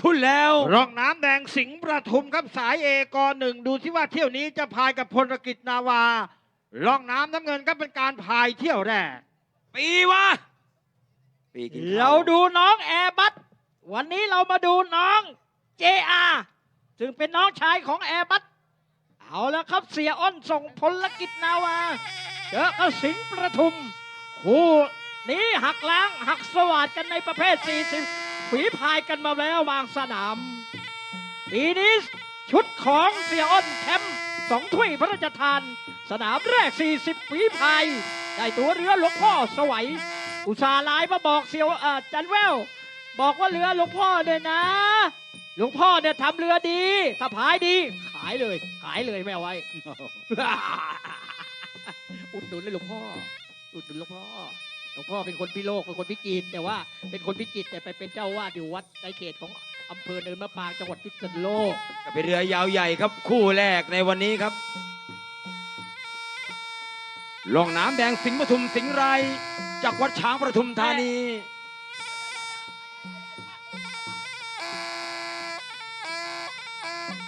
พูดแล้ว ร่องน้ำแดงสิงห์ประทุมครับสายเอกหนึ่งดูที่ว่าเที่ยวนี้จะพายกับพลกิจนาวา ร่องน้ำน้ำเงินก็เป็นการพายเที่ยวแรก ปีวะปีกินข้วเราดูน้องแอร์บัสวันนี้เรามาดูน้อง JR ซึ่งเป็นน้องชายของแอร์บัสเอาแล้วครับเสียอ้นส่งพลกิจนาวาเจอกับสิงห์ประทุมคู่นี้หักล้างหักสวัสดกันในประเภท 40 ฝีพายกันมาแล้วบางสนามปีนี้ชุดของเสียอ้นแชมป์สองถ้วยพระราชทาน สนามแรก 40 ฝีพาย ได้ตัวเรือหลวงพ่อสวัย อุตสาห์ไลน์มาบอกเสียวจันแวว บอกว่าเรือหลวงพ่อเนี่ยนะ หลวงพ่อเนี่ยทำเรือดีถ้าพายดี ขายเลย ขายเลยไม่เอาไว้ อุดหนุนเลยหลวงพ่อ อุดหนุนหลวงพ่อ หลวงพ่อเป็นคนพิโลกเป็นคนพิจิตรแต่ว่าเป็นคนพิจิตรแต่ไปเป็นเจ้าวาดอยู่วัดในเขตของอำเภอเนินมะปรางจังหวัดพิษณุโลกก็เป็นเรือยาวใหญ่ครับคู่แรกในวันนี้ครับลองน้ำแดงสิงห์ปทุมสิงห์ไรจากวัดช้างปทุมธานี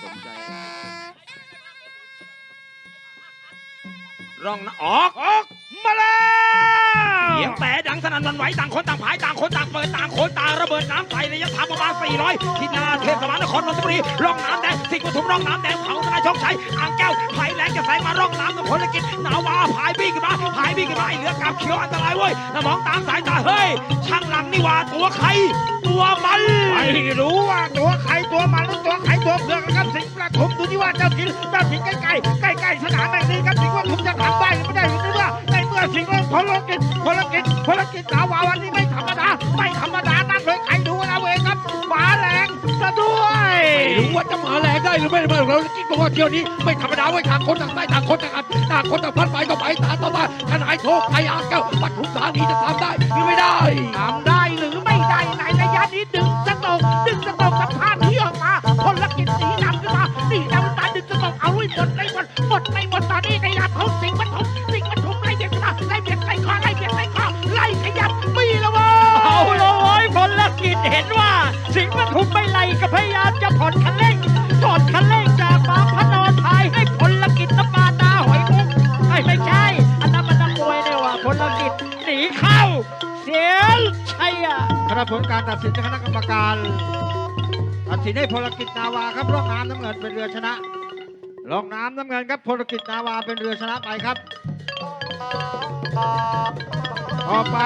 สนใจร่องนะออกออกมาแล้ว สียงแต่ดังสนั่นวันไหวต่างคนต่างผายต่างคนต่างเปิดต่างคนต่างระเบิดน้ำใสระยะทางประมาณ 400ที่นาเทศบาลนครนนทบุรีร่องน้ำแดงสิงห์ปทุมร่องน้ำแดงเผาทนาชคชัยอ่างแก้วไผ่แหลงจะแสมาร่องน้ำกับพลกิจหนาวาผายบี้ขึ้นมาผายบี้ขึ้นมาไอเหลือกำเขียวอันตรายเว้ยแล้วมองตามสายตาเฮ้ยช่างหลังนี่ว่าตัวใคร ตัวมันไม่รู้ว่าตัวใครตัวมันหรือตัวใครตัวเผือกนะครับสิงห์ประทุมดูที่ว่าเจ้าถิ่นเจ้าถิ่นใกล้ๆใกล้ๆสนามแห่งนี้ครับสิงห์ประทุมจะทำได้หรือไม่ได้อยู่ที่ว่าในเมื่อ สิงห์พลกิจพลกิจพลกิจสาวาวันนี้ไม่ธรรมดา ไม่ธรรมดานั่นเลยใครดูนะเวครับหมาแรงซะด้วยไม่รู้ว่าจะมาแรงได้หรือไม่ไม่เราคิดว่าเที่ยวนี้ไม่ธรรมดาไว้ยต่างคนต่างไปต่างคนต่างอัดต่างคนต่างพัดไปต่อไปตาต่อตาทนายโชคไทยอาแก้วปทุมธานีจะทำได้หรือไม่ได้ทำได้หรือไม่ได้ในระยะนี้ดึงสตกดึงสตกกับพาที่ออกมาพลกิจสีนำขึ้นมาสีนำ สิงห์ปทุมไม่ไล่ก็พยายามจะผ่อนคันเร่งผ่อนคันเร่งจากบาพระนอนพายให้พลกิจน้ำปาตาหอยมุกไอ้ไม่ใช่ อันนั้นมันนักมวยเนี่ยว่าพลกิจหนีเข้า เสียชัยอะคณะผลการตัดสินจากคณะกรรมการตัดสินให้พลกิจนาวาครับร่องน้ำน้ำเงินเป็นเรือชนะร่องน้ำน้ำเงินครับพลกิจนาวาเป็นเรือชนะไปครับ ต่อไป